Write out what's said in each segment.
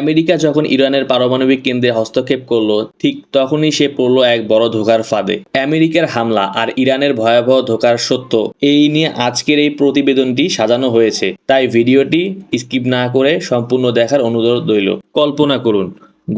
America যখন ইরানের পারমাণবিক কেন্দ্রে হস্তক্ষেপ করল, ঠিক তখনই সে পড়ল এক বড় ধোকার ফাঁদে। আমেরিকার হামলা আর ইরানের ভয়াবহ ধোকার সত্য, এই নিয়ে আজকের এই প্রতিবেদনটি সাজানো হয়েছে। তাই ভিডিওটি স্কিপ না করে সম্পূর্ণ দেখার অনুরোধ রইল। কল্পনা করুন,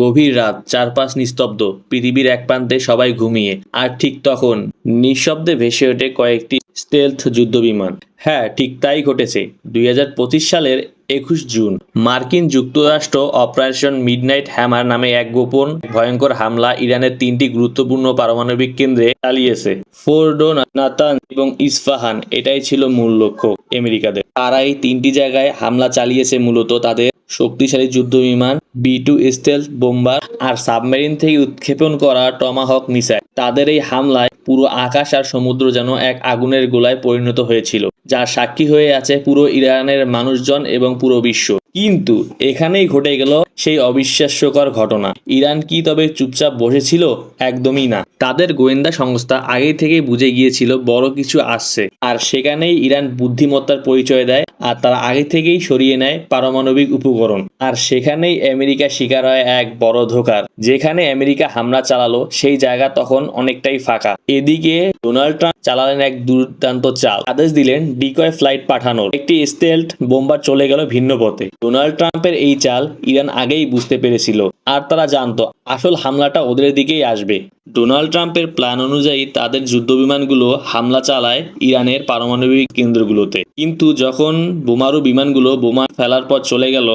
গভীর রাত, চারপাশ নিস্তব্ধ, পৃথিবীর এক প্রান্তে সবাই ঘুমিয়ে, আর ঠিক তখন নিঃশব্দে ভেসে ওঠে কয়েকটি স্টেলথ যুদ্ধবিমান। হ্যাঁ ঠিক তাই ঘটেছে। দুই হাজার পঁচিশ সালের একুশ জুন, মার্কিন যুক্তরাষ্ট্র অপারেশন মিডনাইট হ্যামার নামে এক গোপন ভয়ঙ্কর হামলা ইরানের তিনটি গুরুত্বপূর্ণ পারমাণবিক কেন্দ্রে চালিয়েছে। ফোর্ডো নাতান এবং ইস্পাহান এটাই ছিল মূল লক্ষ্য আমেরিকাদের। তারা এই তিনটি জায়গায় হামলা চালিয়েছে, মূলত তাদের শক্তিশালী যুদ্ধ বিমান বি টু স্টেল বোম্বার আর সাবমেরিন থেকে উৎক্ষেপণ করা টমাহক মিসাইল তাদের এই হামলায় পুরো আকাশ আর সমুদ্র যেন এক আগুনের গোলায় পরিণত হয়েছিল, যার সাক্ষী হয়ে আছে পুরো ইরানের মানুষজন এবং পুরো বিশ্ব। কিন্তু এখানেই ঘটে গেল সেই অবিশ্বাস্যকর ঘটনা। ইরান কি তবে চুপচাপ বসেছিল? একদমই না। তাদের গোয়েন্দা সংস্থা আগে থেকেই বুঝে গিয়েছিল বড় কিছু আসছে। আর সেখানেই ইরান বুদ্ধিমত্তার পরিচয় দেয় আর তারা আগে থেকেই সরিয়ে নেয় পারমাণবিক উপকরণ। আর সেখানেই আমেরিকা শিকার হয় এক বড় ধোকার। যেখানে আমেরিকা হামলা চালালো, সেই জায়গা তখন অনেকটাই ফাঁকা। এদিকে ডোনাল্ড ট্রাম্প চালালেন এক দুর্দান্ত চাল। আদেশ দিলেন, ডিকয় ফ্লাইট পাঠানোর। একটি স্টেলথ বোম্বার চলে গেল ভিন্ন পথে। ডোনাল্ড ট্রাম্পের এই চাল ইরান আগেই বুঝতে পেরেছিল। আর তারা জানতো, আসল হামলাটা ওদের দিকেই আসবে। ডোনাল্ড ট্রাম্পের প্ল্যান অনুযায়ী তাদের যুদ্ধবিমানগুলো হামলা চালায় ইরানের পারমাণবিক কেন্দ্রগুলোতে। কিন্তু যখন বোমারু বিমানগুলো বোমা ফেলার পর চলে গেল,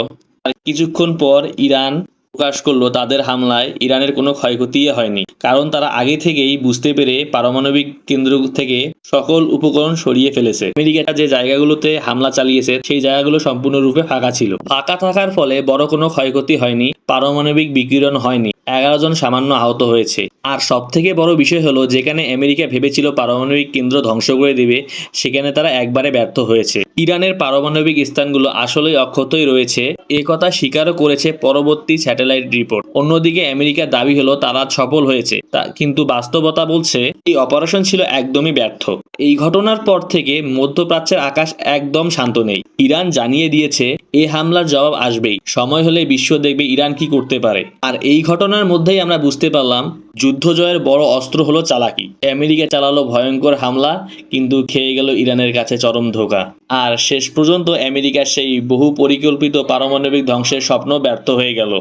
আর কিছুক্ষণ পর ইরান প্রকাশ করল, তাদের হামলায় ইরানের কোনো ক্ষয়ক্ষতি হয়নি। কারণ তারা আগে থেকেই বুঝতে পেরে পারমাণবিক কেন্দ্র থেকে সকল উপকরণ সরিয়ে ফেলেছে। আমেরিকা যে জায়গাগুলোতে হামলা চালিয়েছে, সেই জায়গাগুলো সম্পূর্ণরূপে ফাঁকা ছিল। ফাঁকা থাকার ফলে বড় কোনো ক্ষয়ক্ষতি হয়নি, পারমাণবিক বিকিরণ হয়নি। এগারো জন সামান্য আহত হয়েছে। আর সব থেকে বড় বিষয় হলো, যেখানে আমেরিকা ভেবেছিল পারমাণবিক কেন্দ্র ধ্বংস করে দেবে, সেখানে তারা একবারে ব্যর্থ হয়েছে। ইরানের পারমাণবিক স্থানগুলো আসলেই অক্ষতই রয়েছে, এ কথা স্বীকারও করেছে পরবর্তী স্যাটেলাইট রিপোর্ট। অন্যদিকে আমেরিকার দাবি হলো, তারা সফল হয়েছে, তা কিন্তু বাস্তবতা বলছে, এই অপারেশন ছিল একদমই ব্যর্থ। এই ঘটনার পর থেকে মধ্যপ্রাচ্যের আকাশ একদম শান্ত নেই। ইরান জানিয়ে দিয়েছে, এ হামলার জবাব আসবেই, সময় হলে বিশ্ব দেখবে ইরান কি করতে পারে। আর এই ঘটনার মধ্যেই আমরা বুঝতে পারলাম, যুদ্ধ জয়ের বড় অস্ত্র হলো চালাকি। আমেরিকা চালালো ভয়ঙ্কর হামলা, কিন্তু খেয়ে গেল ইরানের কাছে চরম ধোকা। আর শেষ পর্যন্ত আমেরিকার সেই বহু পরিকল্পিত পারমাণবিক ধ্বংসের স্বপ্ন ব্যর্থ হয়ে গেল।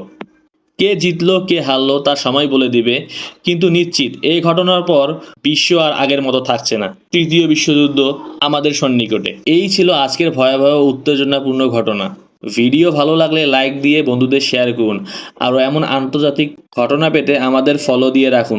কে জিতলো, কে হারলো, তা সময় বলে দিবে, কিন্তু নিশ্চিত এই ঘটনার পর বিশ্ব আর আগের মতো থাকছে না। তৃতীয় বিশ্বযুদ্ধ আমাদের সন্নিকটে। এই ছিল আজকের ভয়াবহ, উত্তেজনাপূর্ণ ঘটনা। ভিডিও ভালো লাগলে লাইক দিয়ে বন্ধুদের শেয়ার করুন। আরও এমন আন্তর্জাতিক ঘটনা পেতে আমাদের ফলো দিয়ে রাখুন।